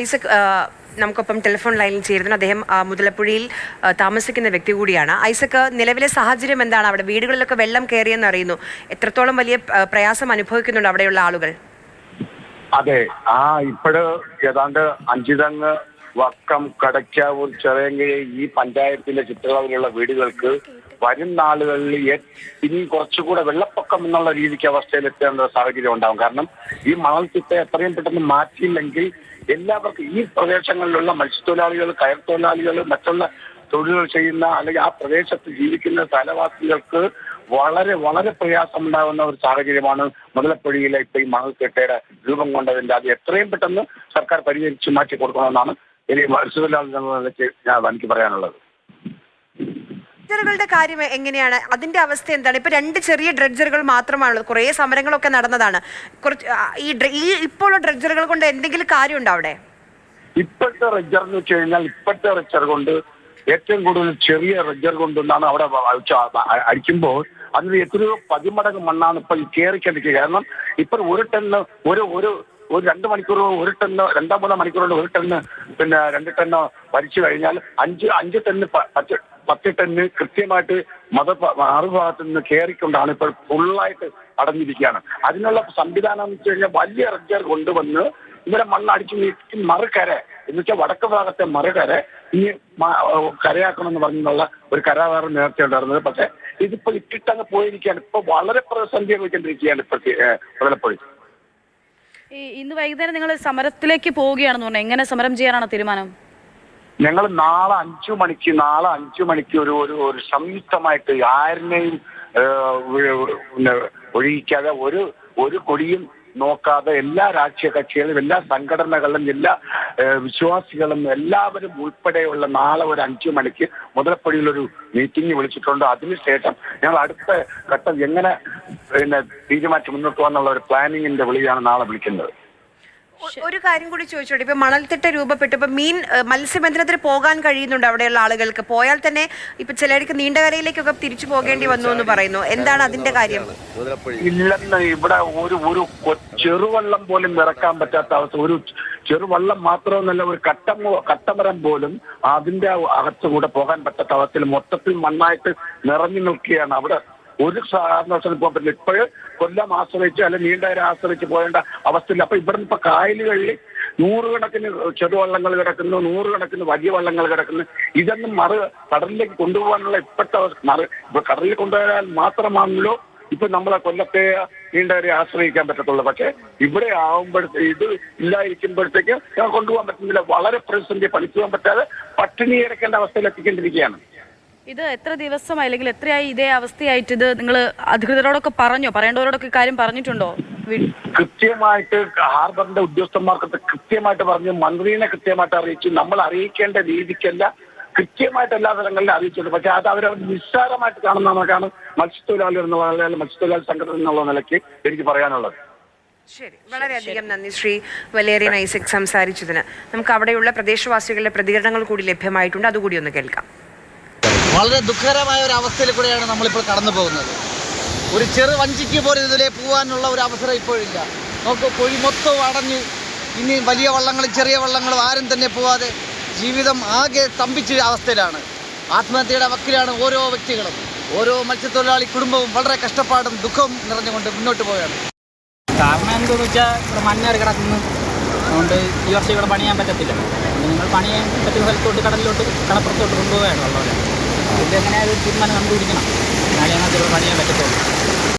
ഐസക് നമുക്കൊപ്പം ടെലിഫോൺ ലൈനിൽ ചേരുന്നു അദ്ദേഹം മുതലപ്പുഴയിൽ താമസിക്കുന്ന വ്യക്തി കൂടിയാണ്. ഐസക് നിലവിലെ സാഹചര്യം എന്താണ്? അവിടെ വീടുകളിലൊക്കെ വെള്ളം കയറിയെന്ന് അറിയുന്നു. എത്രത്തോളം വലിയ പ്രയാസം അനുഭവിക്കുന്നുണ്ട് അവിടെയുള്ള ആളുകൾ? അതെ. ആ ഇപ്പോഴ് ഏതാണ്ട് അഞ്ചിതങ്ങ് വക്കം കടയ്ക്കാവൂർ ചെറിയ ഈ പഞ്ചായത്തിലെ ചുറ്റളവിലുള്ള വീടുകൾക്ക് വരും നാളുകളിൽ ഇനി കുറച്ചുകൂടെ വെള്ളപ്പൊക്കം എന്നുള്ള രീതിക്ക് അവസ്ഥയിലെത്തേണ്ട സാഹചര്യം ഉണ്ടാവും. കാരണം ഈ മണൽത്തിട്ട എത്രയും പെട്ടെന്ന് മാറ്റിയില്ലെങ്കിൽ എല്ലാവർക്കും ഈ പ്രദേശങ്ങളിലുള്ള മത്സ്യത്തൊഴിലാളികൾ കയർ തൊഴിലാളികൾ മറ്റുള്ള തൊഴിലുകൾ ചെയ്യുന്ന അല്ലെങ്കിൽ ആ പ്രദേശത്ത് ജീവിക്കുന്ന സ്ഥലവാസികൾക്ക് വളരെ വളരെ പ്രയാസമുണ്ടാകുന്ന ഒരു സാഹചര്യമാണ് മുതലപ്പൊഴിയിലെ ഇപ്പൊ ഈ മണൽത്തിട്ടയുടെ രൂപം കൊണ്ടതിന്റെ അത് എത്രയും പെട്ടെന്ന് സർക്കാർ പരിഹരിച്ച് മാറ്റി കൊടുക്കണമെന്നാണ് എനിക്ക് മത്സ്യത്തൊഴിലാളികൾ എനിക്ക് പറയാനുള്ളത്. ഡ്രഡ്ജറുകളുടെ കാര്യം എങ്ങനെയാണ്? അതിന്റെ അവസ്ഥ എന്താണ്? ഇപ്പൊ രണ്ട് ചെറിയ ഡ്രഡ്ജറുകൾ മാത്രമാണുള്ളത്. കുറേ സമരങ്ങളൊക്കെ നടന്നതാണ്. കുറച്ച് ഈ ഈ ഇപ്പോൾ ഡ്രഡ്ജറുകൾ കൊണ്ട് എന്തെങ്കിലും കാര്യമുണ്ടോ അവിടെ? ഇപ്പോഴത്തെ റെജർ എന്ന് വെച്ച് കഴിഞ്ഞാൽ ഇപ്പോഴത്തെ റെജർ കൊണ്ട് ഏറ്റവും കൂടുതൽ ചെറിയ റെജർ കൊണ്ടെന്നാണ് അവിടെ അടിക്കുമ്പോൾ അതിന് എത്രയോ പതിമടങ്ങ് മണ്ണാണ് ഇപ്പൊ കയറി കയറിക്കണ്ടിക്കുക കാരണം ഇപ്പൊ ഒരു ടണ്ണ് ഒരു ഒരു ഒരു രണ്ട് മണിക്കൂർ ഒരു ടണ്ണ് രണ്ടോ മൂന്നോ മണിക്കൂർ ഒരു ടണ്ണ് പിന്നെ രണ്ട് ടണ്ണോ വലിച്ചു കഴിഞ്ഞാൽ അഞ്ച് അഞ്ച് ടണ്ണ് പത്ത് പത്ത് ടണ്ണ് കൃത്യമായിട്ട് മത മറുഭാഗത്തു നിന്ന് കയറിക്കൊണ്ടാണ് ഇപ്പോൾ ഫുള്ളായിട്ട് അടഞ്ഞിരിക്കുകയാണ്. അതിനുള്ള സംവിധാനം എന്ന് വെച്ച് കഴിഞ്ഞാൽ വലിയ റെഡ്ജർ കൊണ്ടുവന്ന് ഇവിടെ മണ്ണടിച്ചു നീക്കി മറുകര എന്ന് വെച്ചാൽ വടക്ക് ഭാഗത്തെ മറുകര ഇനി മ- കരയാക്കണം എന്ന് പറഞ്ഞുള്ള ഒരു കരാറ് നേരത്തെ ഉണ്ടായിരുന്നത്. പക്ഷെ ഇതിപ്പോ ഇട്ടിട്ടങ്ങ് പോയിരിക്കുകയാണ്. ഇപ്പൊ വളരെ പ്രതിസന്ധി അനുഭവിക്കൊണ്ടിരിക്കുകയാണ് ഇപ്പൊ മുതലപ്പൊഴി ഇന്ന് വൈകുന്നേരം നിങ്ങൾ സമരത്തിലേക്ക് പോവുകയാണെന്ന് പറഞ്ഞു. എങ്ങനെ സമരം ചെയ്യാനാണ് തീരുമാനം? ഞങ്ങൾ നാളെ അഞ്ചു മണിക്ക് നാളെ അഞ്ചു മണിക്ക് ഒരു ഒരു ഒരു സംയുക്തമായിട്ട് ആരിനെയും ഒഴിയിക്കാതെ ഒരു ഒരു കൊടിയും നോക്കാതെ എല്ലാ രാഷ്ട്രീയ കക്ഷികളും എല്ലാ സംഘടനകളും എല്ലാ വിശ്വാസികളും എല്ലാവരും ഉൾപ്പെടെയുള്ള നാളെ ഒരു അഞ്ചു മണിക്ക് മുതലപ്പടിയിൽ ഒരു മീറ്റിംഗ് വിളിച്ചിട്ടുണ്ട്. അതിനുശേഷം ഞങ്ങൾ അടുത്ത ഘട്ടം എങ്ങനെ പിന്നെ തീരുമാനിച്ച് മുന്നോട്ട് പോകാനുള്ള ഒരു പ്ലാനിങ്ങിന്റെ വിളിയാണ് നാളെ വിളിക്കുന്നത്. ഒരു കാര്യം കൂടി ചോദിച്ചോട്ടെ? ഇപ്പൊ മണൽത്തിട്ട രൂപപ്പെട്ടു. ഇപ്പൊ മീൻ മത്സ്യബന്ധനത്തിന് പോകാൻ കഴിയുന്നുണ്ട് അവിടെയുള്ള ആളുകൾക്ക്. പോയാൽ തന്നെ ഇപ്പൊ ചിലർക്ക് നീണ്ടകരയിലേക്കൊക്കെ തിരിച്ചു പോകേണ്ടി വന്നു എന്ന് പറയുന്നു. എന്താണ് അതിന്റെ കാര്യം? ഇല്ലെന്ന് ഇവിടെ ഒരു ഒരു ചെറുവള്ളം പോലും ഇറക്കാൻ പറ്റാത്ത അവസ്ഥ. ഒരു ചെറുവള്ളം മാത്രമെന്നല്ല ഒരു കട്ടം കട്ടമരം പോലും അതിന്റെ അകത്തുകൂടെ പോകാൻ പറ്റാത്ത അവസ്ഥയിൽ മൊത്തത്തിൽ മണ്ണായിട്ട് നിറഞ്ഞു നിൽക്കുകയാണ്. അവിടെ ഒരു കാരണവശാലും പോകാൻ പറ്റില്ല. ഇപ്പോഴ് കൊല്ലം ആശ്രയിച്ച് അല്ലെ നീണ്ടകര ആശ്രയിച്ച് പോകേണ്ട അവസ്ഥയില്ല. അപ്പൊ ഇവിടെ ഇപ്പൊ കായലുകളിൽ നൂറുകണക്കിന് ചെറുവള്ളങ്ങൾ കിടക്കുന്നു നൂറുകണക്കിന് വലിയ വള്ളങ്ങൾ കിടക്കുന്നു. ഇതൊന്നും മറു കടലിലേക്ക് കൊണ്ടുപോകാനുള്ള ഇപ്പോഴത്തെ മറു ഇപ്പൊ കടലിൽ കൊണ്ടുപോയാൽ മാത്രമാണല്ലോ ഇപ്പൊ നമ്മളെ കൊല്ലത്തെ നീണ്ടവരെ ആശ്രയിക്കാൻ പറ്റത്തുള്ളൂ. പക്ഷെ ഇവിടെ ആവുമ്പോഴത്തെ ഇത് ഇല്ലായിരിക്കുമ്പോഴത്തേക്ക് കൊണ്ടുപോകാൻ പറ്റുന്നില്ല. വളരെ പ്രതിസന്ധി പഠിക്കുവാൻ പറ്റാതെ പട്ടിണി കിടക്കേണ്ട അവസ്ഥയിൽ എത്തിക്കൊണ്ടിരിക്കുകയാണ് ഇത് എത്ര ദിവസമായി അല്ലെങ്കിൽ എത്രയായി ഇതേ അവസ്ഥയായിട്ട് ഇത് നിങ്ങൾ അധികൃതരോടൊക്കെ പറഞ്ഞോ? പറയേണ്ടവരോടൊക്കെ കാര്യം പറഞ്ഞിട്ടുണ്ടോ? കൃത്യമായിട്ട് ഹാർബറിന്റെ ഉദ്യോഗസ്ഥന്മാർക്ക് കൃത്യമായിട്ട് പറഞ്ഞു. മന്ത്രിനെ കൃത്യമായിട്ട് അറിയിച്ചു. നമ്മൾ അറിയിക്കേണ്ട രീതിക്കല്ല കൃത്യമായിട്ട് എല്ലാ സ്ഥലങ്ങളിലും അറിയിച്ചിട്ടുണ്ട് പക്ഷെ അത് അവർ നിസ്സാരമായിട്ട് കാണുന്നതാണ് മത്സ്യത്തൊഴിലാളി എന്നുള്ള പറഞ്ഞാൽ മത്സ്യത്തൊഴിലാളി സംഘടന എന്നുള്ള നിലയ്ക്ക് എനിക്ക് പറയാനുള്ളത്. ശരി. വളരെയധികം നന്ദി ശ്രീ വലേറിയൻ ഐസക് സംസാരിച്ചതിന്. നമുക്ക് അവിടെയുള്ള പ്രദേശവാസികളുടെ പ്രതികരണങ്ങൾ കൂടി ലഭ്യമായിട്ടുണ്ട്. അതുകൂടി ഒന്ന് കേൾക്കാം. വളരെ ദുഃഖകരമായ ഒരു അവസ്ഥയിൽ കൂടെയാണ് നമ്മളിപ്പോൾ കടന്നു പോകുന്നത്. ഒരു ചെറു വഞ്ചിക്ക് പോലും ഇതിലെ പോകാനുള്ള ഒരു അവസരം ഇപ്പോഴില്ല. നമുക്ക് പൊഴി മൊത്തം അടഞ്ഞ് ഇനി വലിയ വള്ളങ്ങളും ചെറിയ വള്ളങ്ങളും ആരും തന്നെ പോവാതെ ജീവിതം ആകെ സ്തംഭിച്ച അവസ്ഥയിലാണ്. ആത്മഹത്യയുടെ വക്കിലാണ് ഓരോ വ്യക്തികളും. ഓരോ മത്സ്യത്തൊഴിലാളി കുടുംബവും വളരെ കഷ്ടപ്പാടും ദുഃഖവും നിറഞ്ഞുകൊണ്ട് മുന്നോട്ട് പോവുകയാണ്. കാരണം എന്താണെന്ന് വെച്ചാൽ ഇവിടെ മണ്ണേറി കിടക്കുന്നു. അതുകൊണ്ട് ഈ വർഷം ഇവിടെ പണിയാൻ പറ്റത്തില്ല. നിങ്ങൾ പണിയാൻ പറ്റുന്ന സ്ഥലത്തോട്ട് കടലിലോട്ട് കടപ്പുറത്തോട്ട് കൊണ്ടുപോവുകയാണ് ഉള്ളവരെ ഒരു തീരുമാനം കണ്ടുപിടിക്കണം എന്നാലേ ഇവിടെ പണിയാൻ പറ്റത്തുള്ളൂ.